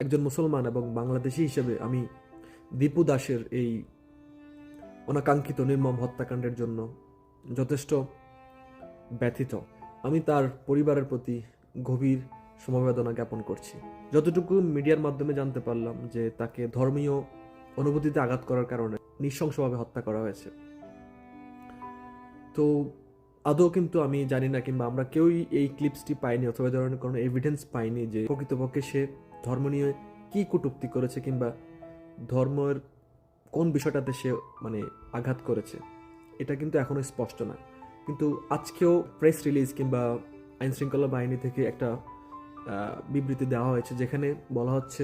একজন মুসলমান এবং বাংলাদেশি হিসেবে আমি দীপু দাসের এই অনাকাঙ্ক্ষিত নির্মম হত্যাকাণ্ডের জন্য যথেষ্ট ব্যথিত। আমি তার পরিবারের প্রতি গভীর সমবেদনা জ্ঞাপন করছি। যতটুকু মিডিয়ার মাধ্যমে জানতে পারলাম যে তাকে ধর্মীয় অনুভূতিতে আঘাত করার কারণে নৃশংসভাবে হত্যা করা হয়েছে। তো আদৌ কিন্তু আমি জানি না কিংবা আমরা কেউই এই ক্লিপসটি পাইনি অথবা ধরনের কোনো এভিডেন্স পাইনি যে প্রকৃতপক্ষে সে ধর্ম নিয়ে কী কটূক্তি করেছে কিংবা ধর্মের কোন বিষয়টাতে সে মানে আঘাত করেছে, এটা কিন্তু এখনও স্পষ্ট না। কিন্তু আজকেও প্রেস রিলিজ কিংবা আইন শৃঙ্খলা বাহিনী থেকে একটা বিবৃতি দেওয়া হয়েছে যেখানে বলা হচ্ছে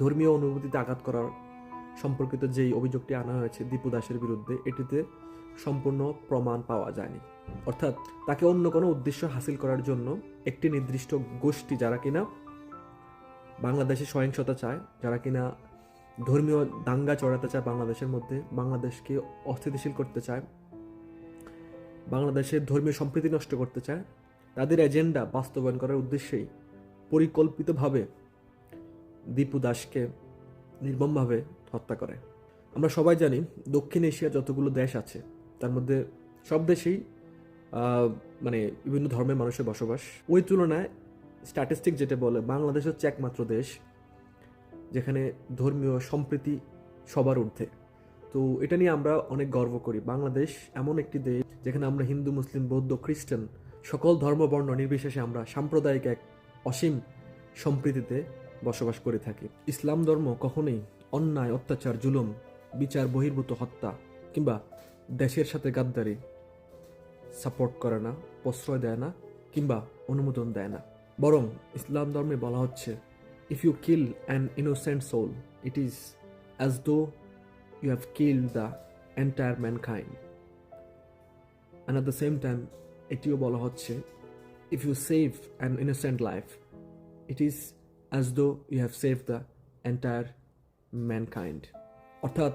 ধর্মীয় অনুভূতিতে আঘাত করার সম্পর্কিত যেই অভিযোগটি আনা হয়েছে দীপু দাসের বিরুদ্ধে, এটিতে সম্পূর্ণ প্রমাণ পাওয়া যায়নি। অর্থাৎ তাকে অন্য কোনো উদ্দেশ্য হাসিল করার জন্য একটি নির্দিষ্ট গোষ্ঠী যারা কিনা বাংলাদেশে সহিংসতা চায়, যারা কিনা ধর্মীয় দাঙ্গা চড়াতে চায় বাংলাদেশের মধ্যে, বাংলাদেশকে অস্থিতিশীল করতে চায়, বাংলাদেশের ধর্মীয় সম্প্রীতি নষ্ট করতে চায়, তাদের এজেন্ডা বাস্তবায়ন করার উদ্দেশ্যেই পরিকল্পিতভাবে দীপু দাসকে নির্মমভাবে হত্যা করে। আমরা সবাই জানি দক্ষিণ এশিয়ার যতগুলো দেশ আছে, তার মধ্যে সব দেশেই মানে বিভিন্ন ধর্মের মানুষের বসবাস। ওই তুলনায় স্ট্যাটিস্টিক যেটা বলে, বাংলাদেশ হচ্ছে একমাত্র দেশ যেখানে ধর্মীয় সম্প্রীতি সবার ঊর্ধ্বে। তো এটা নিয়ে আমরা অনেক গর্ব করি। বাংলাদেশ এমন একটি দেশ যেখানে আমরা হিন্দু, মুসলিম, বৌদ্ধ, খ্রিস্টান সকল ধর্ম বর্ণ নির্বিশেষে আমরা সাম্প্রদায়িক এক অসীম সম্প্রীতিতে বসবাস করে থাকি। ইসলাম ধর্ম কখনোই অন্যায়, অত্যাচার, জুলুম, বিচার, বহির্ভূত হত্যা কিংবা দেশের সাথে গাদ্দারি সাপোর্ট করে না, প্রশ্রয় দেয় না কিংবা অনুমোদন দেয় না। বরং ইসলাম ধর্মে বলা হচ্ছে if you kill an innocent soul it is as though you have kill the entire mankind and at the same time এটিও বলা হচ্ছে if you save an innocent life it is as though you have save the entire mankind অর্থাৎ,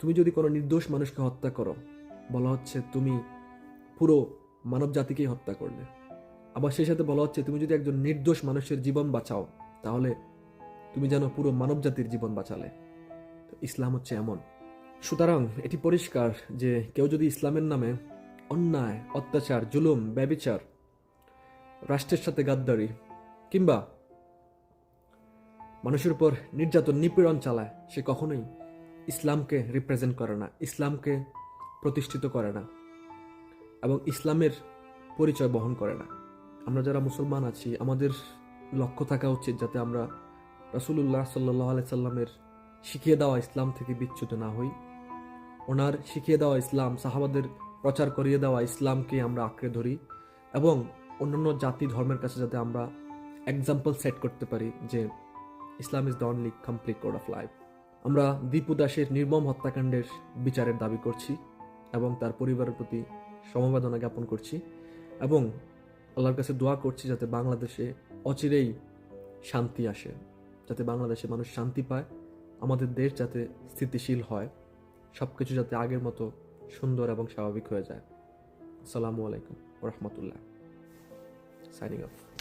তুমি যদি কোনো নির্দোষ মানুষকে হত্যা করো, বলা হচ্ছে তুমি পুরো মানব জাতিকেই হত্যা করলে। আবার সেই সাথে বলা হচ্ছে, তুমি যদি একজন নির্দোষ মানুষের জীবন বাঁচাও, তাহলে তুমি যেন পুরো মানব জাতির জীবন বাঁচালে। ইসলাম হচ্ছে এমন। সুতরাং এটি পরিষ্কার যে কেউ যদি ইসলামের নামে অন্যায়, অত্যাচার, জুলুম, ব্যবিচার, রাষ্ট্রের সাথে গাদ্দারি কিংবা মানুষের উপর নির্যাতন, নিপীড়ন চালায়, সে কখনোই ইসলামকে রিপ্রেজেন্ট করে না, ইসলামকে প্রতিষ্ঠিত করে না এবং ইসলামের পরিচয় বহন করে না। আমরা যারা মুসলমান আছি, আমাদের লক্ষ্য থাকা উচিত যাতে আমরা রাসুলুল্লাহ সাল্লাহ আলাই সাল্লামের শিখিয়ে দেওয়া ইসলাম থেকে বিচ্যুত না হই। ওনার শিখিয়ে দেওয়া ইসলাম, সাহাবাদের প্রচার করিয়ে দেওয়া ইসলামকে আমরা আঁকড়ে ধরি এবং অন্যান্য জাতি ধর্মের কাছে যাতে আমরা এক্সাম্পল সেট করতে পারি যে Islam is the only complete code of life আমরা দীপু দাসের নির্মম হত্যাকাণ্ডের বিচারের দাবি করছি এবং তার পরিবারের প্রতি সমবেদনা জ্ঞাপন করছি এবং আল্লাহর কাছে দোয়া করছি যাতে বাংলাদেশে অচিরেই শান্তি আসে, যাতে বাংলাদেশে মানুষ শান্তি পায়, আমাদের দেশ যাতে স্থিতিশীল হয় সব কিছু যাতে আগের মতো সুন্দর এবং স্বাভাবিক হয়ে যায়। আসসালামু আলাইকুম রহমতুল্লাহ। Signing off